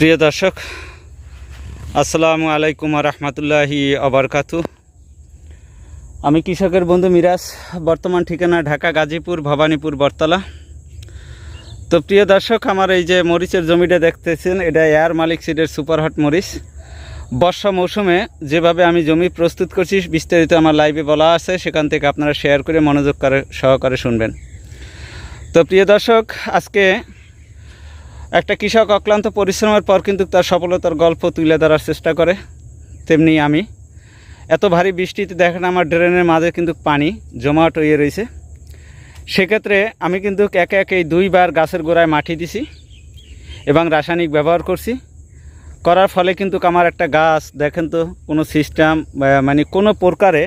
প্রিয় দর্শক, আসসালামু আলাইকুম রহমতুল্লাহি অবরকাতু আমি কৃষকের বন্ধু মিরাজ, বর্তমান ঠিকানা ঢাকা, গাজীপুর, ভবানীপুর বরতলা তো প্রিয় দর্শক, আমার এই যে মরিচের জমিটা দেখতেছেন, এটা এয়ার মালিক সিডের সুপারহট মরিচ। বর্ষা মৌসুমে যেভাবে আমি জমি প্রস্তুত করছি, বিস্তারিত আমার লাইভে বলা আছে, সেখান থেকে আপনারা শেয়ার করে মনোযোগ করে সহকারে শুনবেন। তো প্রিয় দর্শক, আজকে একটা কৃষক অক্লান্ত পরিশ্রমের পর কিন্তু তার সফলতার গল্প তুলে ধরার চেষ্টা করে, তেমনি আমি। এত ভারী বৃষ্টিতে দেখেন আমার ড্রেনের মাঝে কিন্তু পানি জমাট হয়ে রয়েছে। সেক্ষেত্রে আমি কিন্তু একে একে দুইবার গাছের গোড়ায় মাটি দিছি এবং রাসায়নিক ব্যবহার করছি। করার ফলে কিন্তু আমার একটা গাছ, দেখেন তো, কোনো সিস্টেম মানে কোনো প্রকারে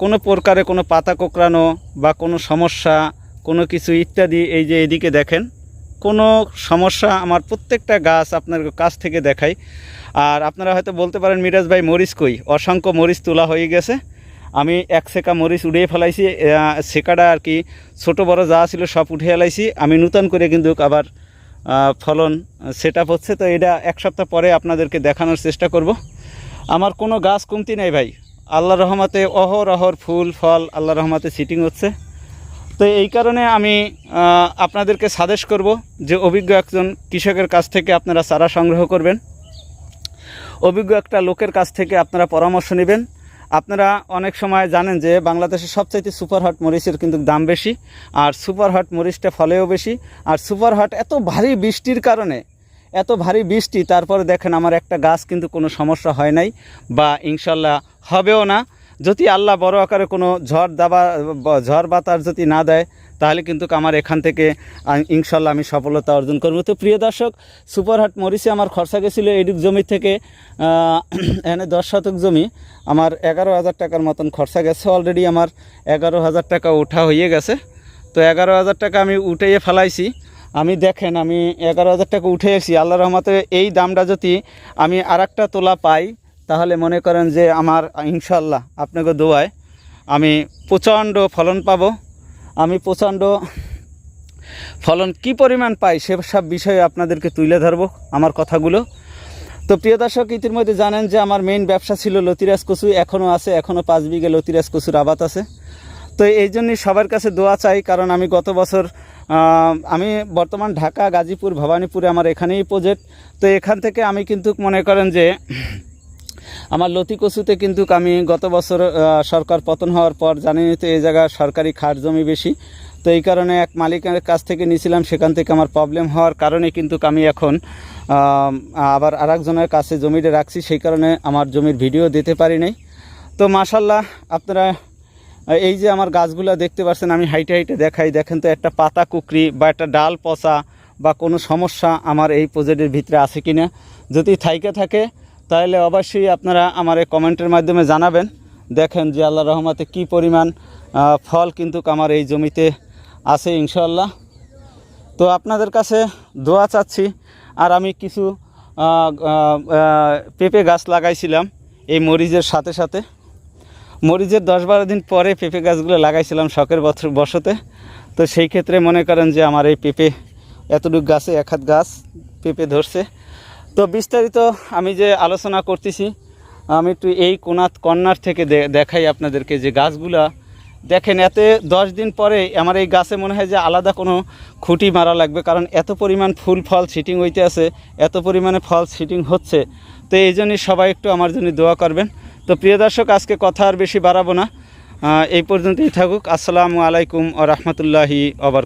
কোনো প্রকারে কোনো পাতা কোঁকড়ানো বা কোনো সমস্যা কোনো কিছু ইত্যাদি এই যে এদিকে দেখেন, কোনো সমস্যা আমার প্রত্যেকটা গাছ আপনার কাছ থেকে দেখাই। আর আপনারা হয়তো বলতে পারেন, মিরাজ ভাই মরিচ কই? অসংখ্য মরিচ তোলা হয়ে গেছে। আমি এক সেকা মরিচ উড়িয়ে ফেলাইছি সেকাটা আর কি ছোটো বড় যা ছিল সব উঠে ফেলাইছি আমি নূতন করে কিন্তু আবার ফলন সেট হচ্ছে। তো এটা এক সপ্তাহ পরে আপনাদেরকে দেখানোর চেষ্টা করব। আমার কোনো গাছ কমতি নাই ভাই। আল্লাহ রহমাতে অহর অহর ফুল, ফল আল্লাহ রহমাতে সিটিং হচ্ছে। তো এই কারণে আমি আপনাদেরকে সাজেস্ট করব যে অভিজ্ঞ একজন কৃষকের কাছ থেকে আপনারা চারা সংগ্রহ করবেন। অভিজ্ঞ একটা লোকের কাছ থেকে আপনারা পরামর্শ নেবেন। আপনারা অনেক সময় জানেন যে বাংলাদেশের সবচাইতে সুপার হট মরিচের কিন্তু দাম বেশি, আর সুপার হট মরিচটা ফলেও বেশি, আর সুপার হট এত ভারী বৃষ্টির কারণে, এত ভারী বৃষ্টি, তারপরে দেখেন আমার একটা গাছ কিন্তু কোনো সমস্যা হয় নাই, বা ইনশাল্লাহ হবেও না। যদি আল্লাহ বড় আকারে কোনো ঝড় দাবা ঝড় বাতাস যদি না দেয়, তাহলে কিন্তু আমার এখান থেকে ইনশাল্লাহ আমি সফলতা অর্জন করব। তো প্রিয় দর্শক, সুপারহাট মরিচে আমার খরচা গেছিল এইটুক জমি থেকে এখানে দশ শতক জমি, আমার এগারো হাজার টাকার মতন খরচা গেছে। অলরেডি আমার এগারো হাজার টাকা ওঠা হয়ে গেছে। তো এগারো হাজার টাকা আমি উঠেয়ে ফেলাইছি। আমি দেখেন, আমি এগারো হাজার টাকা উঠে এসেছি। আল্লাহ রহমতে এই দামটা যদি আমি আর তোলা পাই তাহলে মনে করেন যে আমার ইনশাল্লাহ আপনাকে দোয়ায় আমি প্রচণ্ড ফলন পাবো। আমি প্রচণ্ড ফলন কি পরিমাণ পাই সে সব বিষয়ে আপনাদেরকে তুলে ধরবো আমার কথাগুলো। তো প্রিয় দর্শক, ইতিমধ্যে জানেন যে আমার মেইন ব্যবসা ছিল লতিরাজ কচু, এখনও আছে, এখনও পাঁচ বিঘে লতিরাজ কচুর আবাদ আছে। তো এই জন্যই সবার কাছে দোয়া চাই, কারণ আমি গত বছর আমি বর্তমান ঢাকা, গাজীপুর, ভবানীপুরে আমার এখানেই প্রজেক্ট তো এখান থেকে আমি কিন্তু মনে করেন যে আমার লতি কচুতে কিন্তু আমি গত বছর সরকার পতন হওয়ার পর জানিনি তো এই জায়গা সরকারি খাট জমি বেশি। তো এই কারণে এক মালিকের কাছ থেকে নিয়েছিলাম, সেখান থেকে আমার প্রবলেম হওয়ার কারণে কিন্তু আমি এখন আবার আরেকজনের কাছে জমিটা রাখছি, সেই কারণে আমার জমির ভিডিও দিতে পারি নাই। তো মাশাল্লাহ আপনারা, এই যে আমার গাছগুলো দেখতে পাচ্ছেন, আমি হাইটে হাইটে দেখাই, দেখেন তো একটা পাতা কুকরি বা একটা ডাল পচা বা কোনো সমস্যা আমার এই প্রজেক্টের ভিতরে আছে কি না যদি থাইকে থাকে তাহলে অবশ্যই আপনারা আমার এই কমেন্টের মাধ্যমে জানাবেন। দেখেন যে আল্লাহ রহমতে কি পরিমাণ ফল কিন্তু আমার এই জমিতে আছে ইনশাল্লাহ তো আপনাদের কাছে দোয়া চাচ্ছি, আর আমি কিছু পেঁপে গাছ লাগাইছিলাম এই মরিচের সাথে সাথে। মরিচের দশ বারো দিন পরে পেঁপে গাছগুলো লাগাইছিলাম শখের বছর বসতে। তো সেই ক্ষেত্রে মনে করেন যে আমার এই পেঁপে, এতটুকু গাছে এক হাত গাছ পেঁপে ধরছে। তো বিস্তারিত আমি যে আলোচনা করতেছি, আমি একটু এই কোনাত কর্নার থেকে দেখাই আপনাদেরকে যে গাছগুলা। দেখেন, এতে দশ দিন পরে আমার এই গাছে মনে হয় যে আলাদা কোনো খুঁটি মারা লাগবে, কারণ এত পরিমাণ ফুল ফল সিটিং হইতে আছে, এত পরিমাণে ফল সিটিং হচ্ছে। তো এই জন্যই সবাই একটু আমার জন্য দোয়া করবেন। তো প্রিয় দর্শক, আজকে কথা আর বেশি বাড়াবো না। এই পর্যন্তই থাকুক। আসসালামু আলাইকুম ও রহমতুল্লাহি অবরকাত